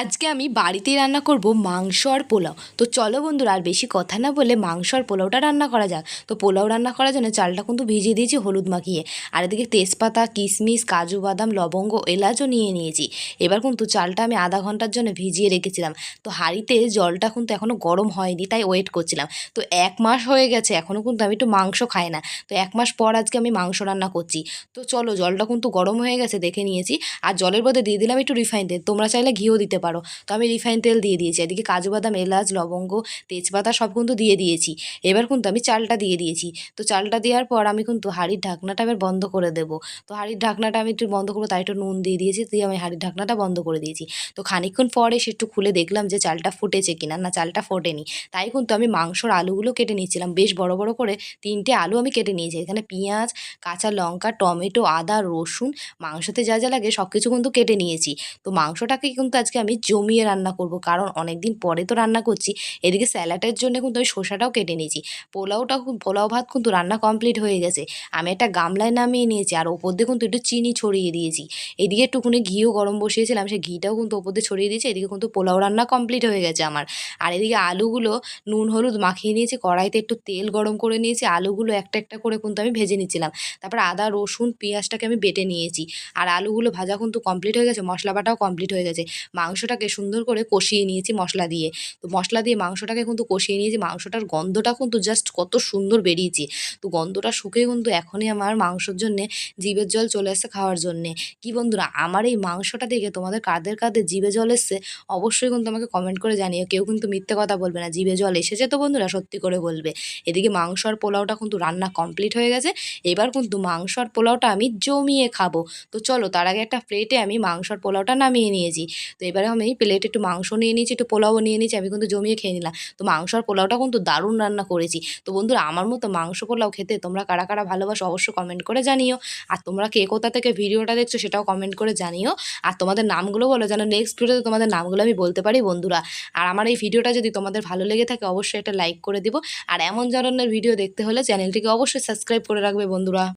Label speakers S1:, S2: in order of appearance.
S1: আজকে আমি বাড়িতেই রান্না করব মাংস আর পোলাও। তো চলো বন্ধুরা, আর বেশি কথা না বলে মাংস আর পোলাওটা রান্না করা যাক। তো পোলাও রান্না করার জন্য চালটা কিন্তু ভিজিয়ে দিয়েছি হলুদ মাখিয়ে। আর এদিকে তেজপাতা, কিশমিশ, কাজু বাদাম, লবঙ্গ এলাচও নিয়ে নিয়েছি। এবার কিন্তু চালটা আমি আধা ঘণ্টার জন্য ভিজিয়ে রেখেছিলাম। তো হাঁড়িতে জলটা কিন্তু এখনও গরম হয়নি, তাই ওয়েট করছিলাম। তো এক মাস হয়ে গেছে এখনও কিন্তু আমি একটু মাংস খাই না। তো এক মাস পর আজকে আমি মাংস রান্না করছি। তো চলো জলটা কিন্তু গরম হয়ে গেছে, দেখে নিয়েছি। আর জলের বদলে দিয়ে দিলাম একটু রিফাইন তেল তোমরা চাইলে ঘিও দিতে পারো। তো আমি রিফাইন তেল দিয়ে দিয়েছি, এদিকে কাজু বাদাম, এলাচ, লবঙ্গ, তেজপাতা সব কিন্তু দিয়ে দিয়েছি। এবার কিন্তু আমি চালটা দিয়ে দিয়েছি। তো চালটা দেওয়ার পর আমি কিন্তু হাঁড়ির ঢাকনাটা এবার বন্ধ করে দেবো। তো হাঁড়ির ঢাকনাটা আমি একটু বন্ধ করব, তাই একটু নুন দিয়ে দিয়েছি, দিয়ে আমি হাঁড়ির ঢাকনাটা বন্ধ করে দিয়েছি। তো খানিকক্ষণ পরে সে একটু খুলে দেখলাম যে চালটা ফুটেছে কিনা। না, চালটা ফোটেনি। তাই কিন্তু আমি মাংসর আলুগুলো কেটে নিয়েছিলাম। বেশ বড় বড় করে তিনটে আলু আমি কেটে নিয়েছি। এখানে পেঁয়াজ, কাঁচা লঙ্কা, টমেটো, আদা, রসুন, মাংসতে যা যা লাগে সব কিছু কিন্তু কেটে নিয়েছি। তো মাংসটাকে কিন্তু আজকে আমি জমিয়ে রান্না করব। কারণ অনেক দিন পরে তো রান্না করছি। এদিকে স্যালাডের জন্য কিন্তু আমি শসাটাও কেটে নিয়েছি। পোলাওটাও কিন্তু- পোলাও ভাত কিন্তু রান্না কমপ্লিট হয়ে গেছে। আমি একটা গামলায় নামিয়ে নিয়েছি আর ওপর দিয়ে কিন্তু একটু চিনি ছড়িয়ে দিয়েছি। এদিকে একটুখানি ঘিও গরম বসিয়েছিলাম, সেই ঘিটাও কিন্তু ওপর দিয়ে ছড়িয়ে দিয়েছি। এদিকে কিন্তু পোলাও রান্না কমপ্লিট হয়ে গেছে আমার। আর এদিকে আলুগুলো নুন, হলুদ মাখিয়ে নিয়েছি, কড়াইতে একটু তেল গরম করে নিয়েছি, আলুগুলো একটা একটা করে কিন্তু আমি ভেজে নিচ্ছিলাম। তারপর আদা, রসুন, পেঁয়াজটাকে আমি বেটে নিয়েছি। আর আলুগুলো ভাজা কিন্তু কমপ্লিট হয়ে গেছে মশলা বাটাও কমপ্লিট হয়ে গেছে। মাংসটাকে সুন্দর করে কষিয়ে নিয়েছি মশলা দিয়ে। তো মশলা দিয়ে মাংসটাকে কিন্তু কষিয়ে নিয়েছি, মাংসটার গন্ধটা কিন্তু জাস্ট কত সুন্দর বেরিয়েছে। তো গন্ধটা শুকে কিন্তু এখনই আমার মাংসর জন্যে, জিভের জল চলে আসছে খাওয়ার জন্যে। কি বন্ধুরা, আমার এই মাংসটা দেখে তোমাদের কাদের কাদের জিভে জল এসছে, অবশ্যই কিন্তু আমাকে কমেন্ট করে জানিও। কেউ কিন্তু মিথ্যে কথা বলবে না, জিভে জল এসেছে তো বন্ধুরা, সত্যি করে বলবে। এদিকে মাংস আর পোলাওটা কিন্তু রান্না কমপ্লিট হয়ে গেছে। এবার কিন্তু মাংস আর পোলাওটা আমি জমিয়ে খাব। তো চলো, তার আগে একটা প্লেটে আমি মাংস আর পোলাওটা নামিয়ে নিয়েছি। তো এবারে আমি প্লেটে একটু মাংস নিয়ে নিয়েছি, একটু পোলাও নিয়ে নিয়েছি, আমি কিন্তু জমিয়ে খেয়ে নিলাম। তো মাংস আর পোলাওটা কিন্তু দারুণ রান্না করেছি। তো বন্ধুরা, আমার মতো মাংস পোলাও খেতে তোমরা কারা কারা ভালোবাসো অবশ্যই কমেন্ট করে জানিও। আর তোমরা কে কোথা থেকে ভিডিওটা দেখছ সেটাও কমেন্ট করে জানিও। আর তোমাদের নামগুলো বলো যেন নেক্সট ভিডিওতে তোমাদের নামগুলো আমি বলতে পারি বন্ধুরা। আর আমার এই ভিডিওটা যদি তোমাদের ভালো লেগে থাকে অবশ্যই একটা লাইক করে দিবো। আর এমন ধরনের ভিডিও দেখতে হলে চ্যানেলটিকে অবশ্যই সাবস্ক্রাইব করে রাখবে বন্ধুরা।